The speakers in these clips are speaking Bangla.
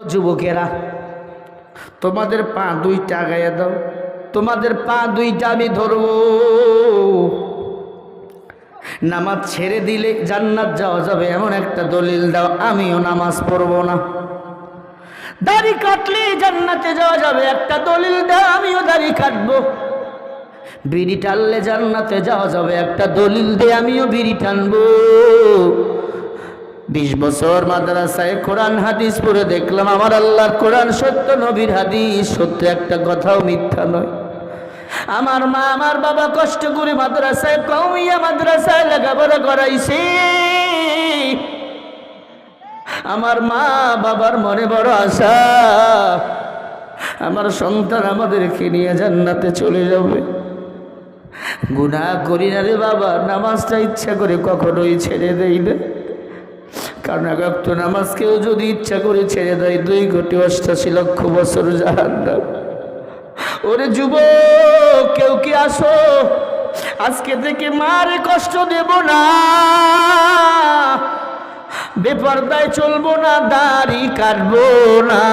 যুবকেরা, তোমাদের পা দুইটা গায়ে দাও, তোমাদের পা দুইটা আমি ধরবো। নামাজ ছেড়ে দিলে জান্নাত যাওয়া যাবে, এমন একটা দলিল দাও, আমিও নামাজ পড়ব না। দাড়ি কাটলে জান্নাতে যাওয়া যাবে, একটা দলিল দাও, আমিও দাড়ি কাটবো। বিড়ি টানলে জান্নাতে যাওয়া যাবে, একটা দলিল দিয়ে আমিও বিড়ি টানবো। বিশ বছর মাদ্রাসায় কোরআন হাদিস পড়ে দেখলাম, আমার আল্লাহর কোরআন সত্য, নবীর হাদিস। সত্য একটা কথাও মিথ্যা নয়। আমার মা, আমার বাবা কষ্ট করে মাদ্রাসায় কমিয়া মাদ্রাসায় লেখাপড়া করাইছে। আমার মা, বাবার মনে বড় আশা, আমার সন্তান আমাদেরকে নিয়ে জান্নাতে চলে যাবে। গুনাহ করি না রে বাবা, নামাজটা ইচ্ছা করে কখনোই ছেড়ে দেই না। কারণ তো নামাজ কেউ যদি ইচ্ছা করে ছেড়ে দেয়, দুই কোটি অষ্টাশি লক্ষ বছর জাহান্নাম। ওরে যুব কেউ কি আসো? আজকে থেকে মারে কষ্ট দেব না। বেপর্দায় চলবো না, দাড়ি কাটবো না।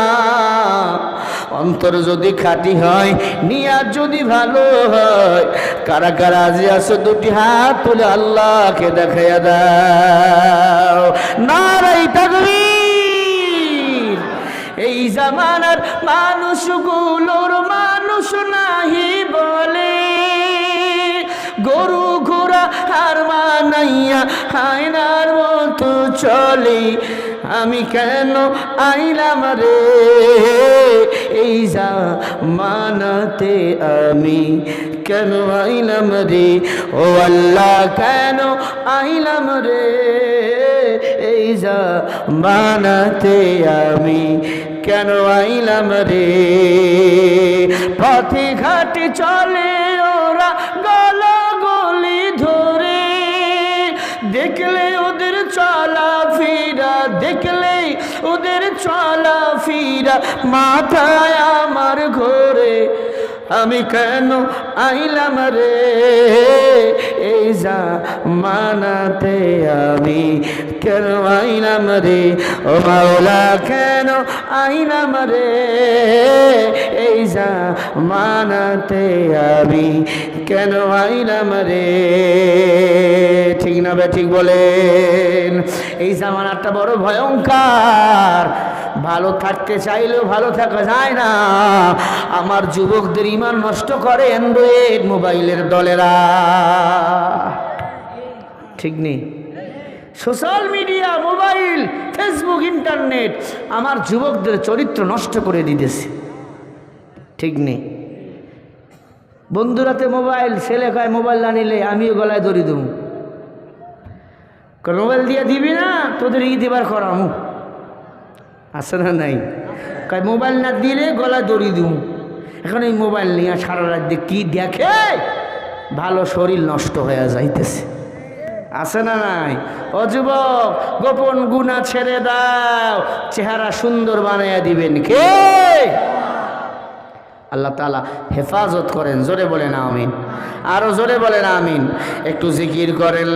অন্তর যদি খাঁটি হয় নিয়াজ যদি ভালো হয়, কারা কারা আজি আসো দুটি হাত তুলে আল্লাহকে দেখাইয়া দাও। নারাই তাকবীর। এই জামানার মানুষগুলোর মানুষ নাহি বলে, গরু ঘোড়া হার মানাইয়া হায়নার মতো চলে। আমি কেন আইলাম রে? এই যা মানাতে আমি কেন আইলাম রে? ও আল্লাহ, কেন আইলাম রে? এই যা মানাতে আমি কেন আইলাম রে? পথে ঘাটে চলে ওরা গলা গলি ধরে, দেখলে ওদের চলা দেখলে ওদের চলা ফিরা মাথায় আমার ঘোরে। আমি কেন আইলাম রে? এই যা মানাতে আমি কেন আইলাম রে? ও মাওলা, কেন আইলাম রে? এই যা মানাতে আমি কেন আইলাম রে? ঠিক না বে ঠিক বলেন। এই জামানাটা বড় ভয়ঙ্কর। ভালো থাকতে চাইলেও ভালো থাকা যায় না। আমার যুবকদের ইমান নষ্ট করে অ্যান্ড্রয়েড মোবাইলের দলেরা। ঠিক নেই? Social media, mobile, Facebook, internet আমার যুবকদের চরিত্র নষ্ট করে দিতেছে। ঠিক নেই? বন্ধুরাতে মোবাইল, ছেলে কয় মোবাইল না নিলে আমিও গলায় দড়ি দেবো। মোবাইল দিয়ে দিবি না, তোদের ই দিবার করামু। আছে না নাই? কয়, মোবাইল না দিলে গলায় দড়ি দিবো এখন এই মোবাইল নিয়ে সারা রাত দিয়ে কী দেখে? ভালো শরীর নষ্ট হয়ে যাইতেছে। আছে না নাই? ও যুবক, গোপন গুণা ছেড়ে দাও। চেহারা সুন্দর বানাইয়া দিবেন কে? আল্লাহ তালা হেফাজত করেন, জোরে বলেন আমিন। আরও জোরে বলেন আমিন। একটু জিকির করেন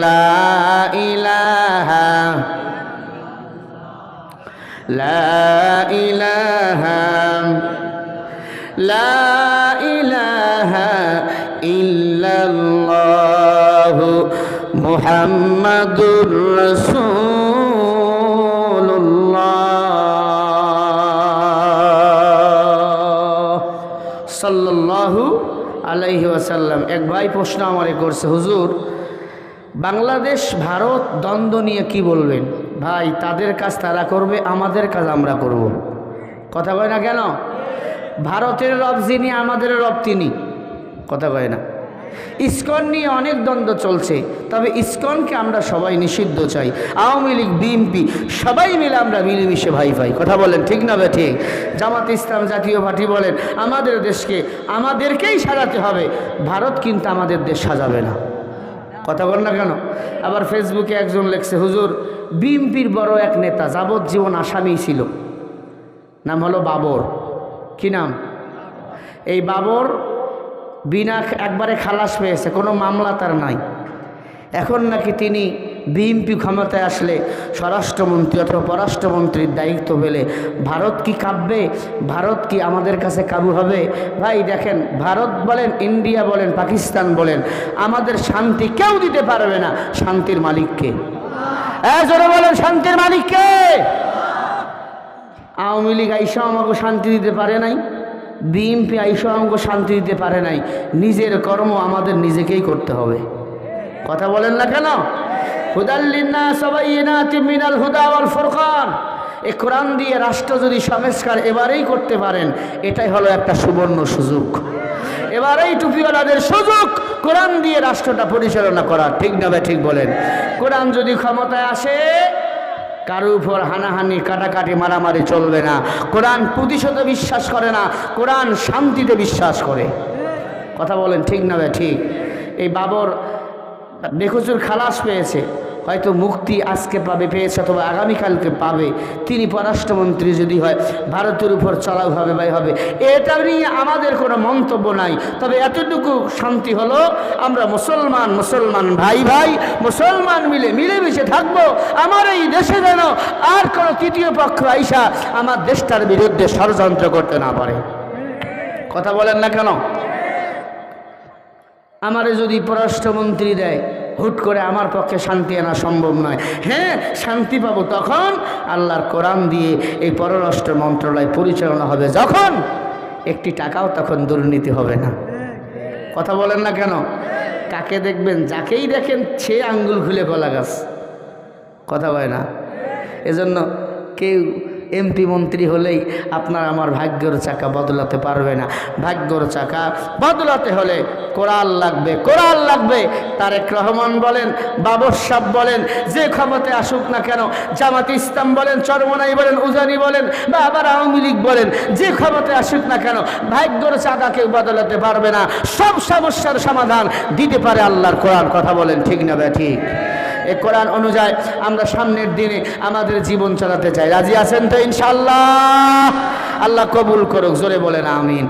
ইলাহা লা ইলাহা লা ইলাহা ওয়াসাল্লাম এক ভাই প্রশ্ন আমারে করছে, হুজুর, বাংলাদেশ, ভারত দ্বন্দ্ব নিয়ে কি বলবেন? ভাই, তাদের কাজ তারা করবে, আমাদের কাজ আমরা করব। কথা কয় না কেন? ভারতের রব যিনি, আমাদের রব তিনি। কথা কয় না? ইস্কন নিয়ে অনেক দ্বন্দ্ব চলছে, তবে ইস্কনকে আমরা সবাই নিষিদ্ধ চাই। আওয়ামী লীগ, বিএনপি, সবাই মিলে আমরা মিলেমিশে ভাই ভাই। কথা বলেন, ঠিক না বে ঠিক? জামাত ইসলাম জাতীয় পার্টি বলেন, আমাদের দেশকে, আমাদেরকেই সাজাতে হবে। ভারত কিন্তু আমাদের দেশ সাজাবে না। কথা বল না কেন? আবার ফেসবুকে একজন লেখছে, হুজুর, বিএনপির বড় এক নেতা যাবজ্জীবন আসামি ছিল। নাম হলো বাবর। কি নাম? এই বাবর বিনা একবারে খালাস পেয়েছে, কোনো মামলা তার নাই। এখন নাকি তিনি বিএনপি ক্ষমতায় আসলে স্বরাষ্ট্রমন্ত্রী অথবা পররাষ্ট্রমন্ত্রীর দায়িত্ব পেলে ভারত কি কাঁপবে, ভারত কি আমাদের কাছে কাবু হবে? ভাই দেখেন, ভারত বলেন, ইন্ডিয়া বলেন, পাকিস্তান বলেন, আমাদের শান্তি কেউ দিতে পারবে না। শান্তির মালিককে জোরে বলেন, শান্তির মালিককে আওয়ামী লীগ আইসা আমাকে শান্তি দিতে পারে নাই? বিএনপি আইসা আমাকে শান্তি দিতে পারে নাই। নিজের কর্ম আমাদের নিজেকেই করতে হবে। কথা বলেন না কেন? হুদাল্লিনা সবাই মিনাল হুদা ফুরকান। এ কোরআন দিয়ে রাষ্ট্র যদি সংস্কার এবারেই করতে পারেন, এটাই হলো একটা সুবর্ণ সুযোগ। এবারেই টুপিওয়ালাদের সুযোগ কোরআন দিয়ে রাষ্ট্রটা পরিচালনা করা ঠিক না ঠিক বলেন। কোরআন যদি ক্ষমতায় আসে কারও উপর হানাহানি, কাটাকাটি, মারামারি চলবে না। কোরআন প্রতিশোধে বিশ্বাস করে না, কোরআন শান্তিতে বিশ্বাস করে। কথা বলেন, ঠিক না ভাই, ঠিক? এই বাবর বেকচুর খালাস পেয়েছে। হয়তো মুক্তি আজকে পাবে, পেয়েছে অথবা আগামীকালকে পাবে। তিনি পররাষ্ট্রমন্ত্রী যদি হয়, ভারতের উপর চড়াও হবে ভাই হবে। এটা নিয়ে আমাদের কোনো মন্তব্য নাই। তবে এতটুকু শান্তি হলো, আমরা মুসলমান মুসলমান ভাই ভাই, মুসলমান মিলে, মিলেমিশে থাকব। আমার এই দেশে যেন আর কোনো তৃতীয় পক্ষ আইসা আমার দেশটার বিরুদ্ধে ষড়যন্ত্র করতে না পারে। কথা বলেন না কেন? আমারে যদি পররাষ্ট্রমন্ত্রী দেয় হুট করে আমার পক্ষে শান্তি আনা সম্ভব নয়। হ্যাঁ শান্তি পাবো তখন আল্লাহর কোরআন দিয়ে এই পররাষ্ট্র মন্ত্রণালয় পরিচালনা হবে। যখন একটি টাকাও তখন দুর্নীতি হবে না। কথা বলেন না কেন? কাকে দেখবেন? যাকেই দেখেন, সে আঙ্গুল খুলে কলা গাছ। কথা বলে না? এজন্য কেউ এমপি মন্ত্রী হলেই আপনার আমার ভাগ্যর চাকা বদলাতে পারবে না। ভাগ্যর চাকা বদলাতে হলে কোরআন লাগবে কোরআন লাগবে। তারেক রহমান বলেন, বাবর সাহ বলেন, যে ক্ষমতে আসুক না কেন, জামাত ইসলাম বলেন, চরমনাই বলেন, উজানি বলেন বা আবার আওয়ামী লীগ বলেন, যে ক্ষমতে আসুক না কেন, ভাগ্যর চাকা কেউ বদলাতে পারবে না। সব সমস্যার সমাধান দিতে পারে আল্লাহর কোরআন, কথা বলেন ঠিক না ব্যা ঠিক? এ কোরআন অনুযায়ী আমরা সামনের দিনে আমাদের জীবন চালাতে চাই। রাজি আছেন তো ইনশাল্লাহ আল্লাহ কবুল করুক, জোরে বলেন আমিন।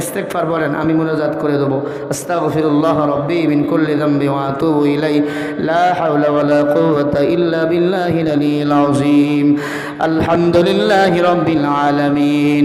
ইস্তেগফার বলেন, আমি মুনাজাত করে দেবো। আস্তাগফিরুল্লাহ রাব্বি মিন কুল্লি যামবি ওয়া আতুবু ইলাই লা হাওলা ওয়ালা কুওয়াতা ইল্লা বিল্লাহিল আলিয়্যিল আযীম। আলহামদুলিল্লাহি রাব্বিল আলামিন।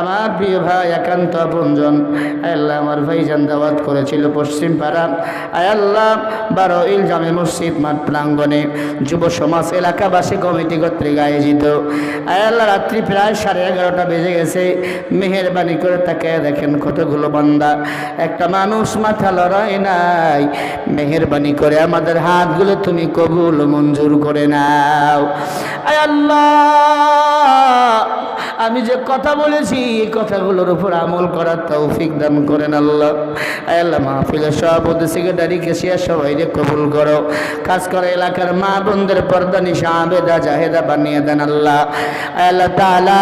আমার প্রিয় ভাই একান্ত আপনজন। আল্লাহ আমার ভাইজান দাওয়াত করেছিল পশ্চিম পাড়া। আল্লাহ বারো ইল জামে মসজিদ মাঠ প্রাঙ্গনে যুব সমাজ এলাকাবাসী কমিটি কর্তৃক আয়োজিত। আয় আল্লাহ রাত্রি প্রায় সাড়ে এগারোটা বেজে গেছে। মেহরবানি করে তাকে দেখেন কতগুলো বান্দা। একটা মানুষ মাথা লড়াই নাই। মেহরবানি করে আমাদের হাতগুলো তুমি কবুল মঞ্জুর করে নাও। আল্লাহ, আমি যে কথা বলেছি কথাগুলোর উপর আমল করার তৌফিক দান করেন আল্লাহ। আল্লাহ, মাহফিলের সভাপতি সেক্রেটারি কেশিয়া সবাই রে কবুল করো। কাজ করে এলাকার মা বোনদের পর্দা নিশা আবেদা, জাহেদা বানিয়ে দেন আল্লাহ। আল্লাহ তাআলা,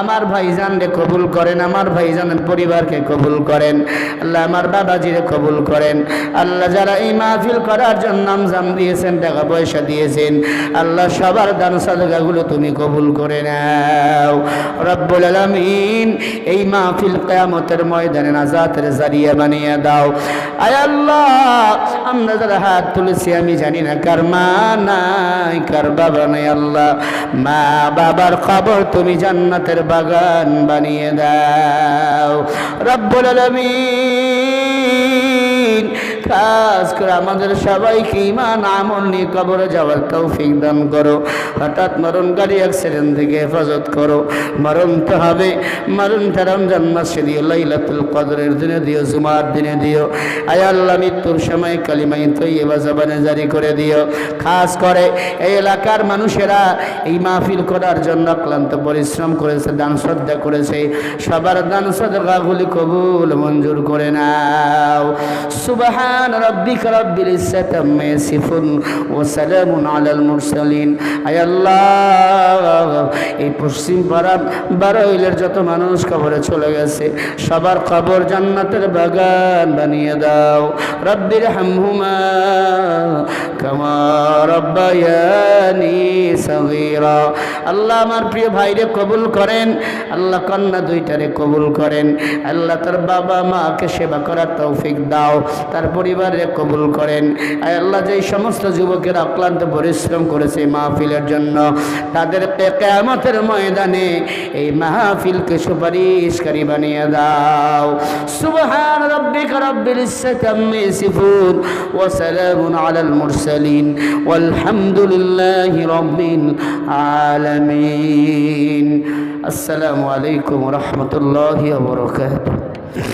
আমার ভাইজান রে কবুল করেন, আমার ভাইজানের পরিবারকে কবুল করেন। আল্লাহ আমার বাবাজিরে কবুল করেন। আল্লাহ যারা এই মাহফিল করার জন্য নাম নামজাম দিয়েছেন, টাকা পয়সা দিয়েছেন, আল্লাহ সবার দান সাদগাগুলো তুমি কবুল করে নাও। রব্বুল আলামিন এই মাহফিল কিয়ামতের ময়দানে নাজাতের জারিয়া বানিয়ে দাও। আয় আল্লাহ, আমরা যারা হাত তুলেছি, আমি জানি না কার মা নাই, কার বাবা নাই আল্লাহ। মা বাবার খবর তুমি জান্নাতের বাগান বানিয়ে দাও। রব্বুল আলামিন। কাজ করে আমাদের সবাইকে ইমান আমল নিয়ে কবরে যাওয়ার তৌফিক দান করো। হঠাৎ মরণ গাড়ি অ্যাক্সিডেন্ট থেকে হেফাজত করো। মরণ তো হবে। মরণটা রমজান মাসে দিও, লাইলাতুল কদরের দিনে দিও, জুমার দিনে দিও। আয় আল্লাহ, মৃত্যুর সময় কালিমাই তৈবা জবানে জারি করে দিও। খাস করে। এই এলাকার মানুষেরা এই মাহফিল করার জন্য ক্লান্ত পরিশ্রম করেছে, দান শ্রদ্ধা করেছে। সবার দান শ্রদ্ধাগুলি কবুল, মঞ্জুর করে সুবাহা সুবহান রাব্বিকা রাব্বিল ইজ্জাতি আম্মা ইয়াসিফুন ওয়া সালামুন আলাল মুরসালিন। আয় আল্লাহ, এই পশ্চিম পাড়া বারোইলের যত মানুষ কবরে চলে গেছে, সবার কবর জান্নাতের বাগান বানিয়ে দাও। রব্বির হামহুমা কামা রব্বায়ানি সগীরা। আল্লাহ আমার প্রিয় ভাইরে কবুল করেন, আল্লাহ কন্যা দুইটারে কবুল করেন। আল্লাহ তার বাবা মাকে সেবা করার তৌফিক দাও। তার পরিবারে কবুল করেন। আল্লাহ যেই সমস্ত যুবকের অক্লান্ত পরিশ্রম করেছে মাহফিলের জন্য তাদের কেয়ামতের ময়দানে এই মাহফিলকে সুপারিশকারী বানিয়ে দাও। সুবহান রাব্বিল আলামিন। আসসালামু আলাইকুম ওয়া রাহমাতুল্লাহি ওয়া বারাকাতুহু।